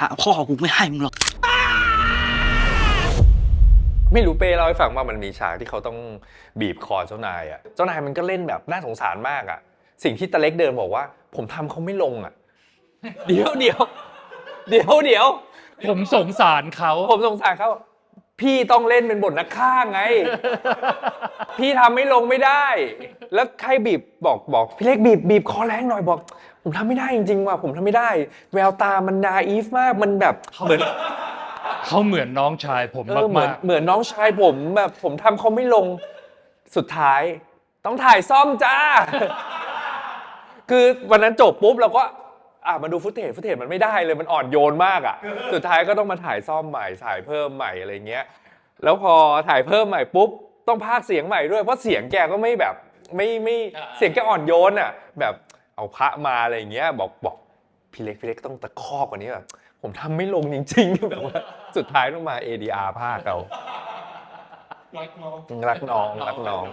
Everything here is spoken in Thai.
หาพ่อกูไม่ให้มึงหรอก ไม่รู้เป้เล่าให้ฟังว่ามันมีฉากที่เขาต้องบีบคอเจ้านายอะ เจ้านายมันก็เล่นแบบน่าสงสารมากอะ สิ่งที่ตะเล็กเดินบอกว่า ผมทำเขาไม่ลงอะ เดี๋ยวเดี๋ยวเดี๋ยวเดี๋ยวผมสงสารเขา ผมสงสารเขา พี่ต้องเล่นเป็นบทนักฆ่าไง พี่ทำไม่ลงไม่ได้ แล้วใครบีบบอกบอกพี่เล็กบีบบีบคอแรงหน่อยบอก ผมทำไม่ได้จริงๆว่ะผมทำไม่ได้ แววตามันนาอีฟมากมันแบบเหมือนเขาเหมือนน้องชายผมเออเหมืมาอนกเหมือนน้องชายผมแบบผมทำเขาไม่ลงสุดท้าย ต้องถ่ายซ่อมจ้า คือวันนั้นจบปุ๊บเราก็ อะมาดูฟุตเทจฟุตเทจมันไม่ได้เลยมันอ่อนโยนมากอะ สุดท้ายก็ต้องมาถ่ายซ่อมใหม่ถ่ายเพิ่มใหม่อะไรเงี้ย แล้วพอถ่ายเพิ่มใหม่ปุ๊บต้องพากย์เสียงใหม่ด้วยเพราะเสียงแกก็ไม่แบบไม่ไม่อ่าเสียงแกอ่อนโยนอะ แบบเอาพระมาอะไรเงี้ยบอกบอกพี่เล็กพี่เล็กต้องตะคอกกว่านี้แบบผมทำไม่ลงจริงๆแบบว่าสุดท้ายต้องมา ADR ภาคเอารักน้องรักน้อง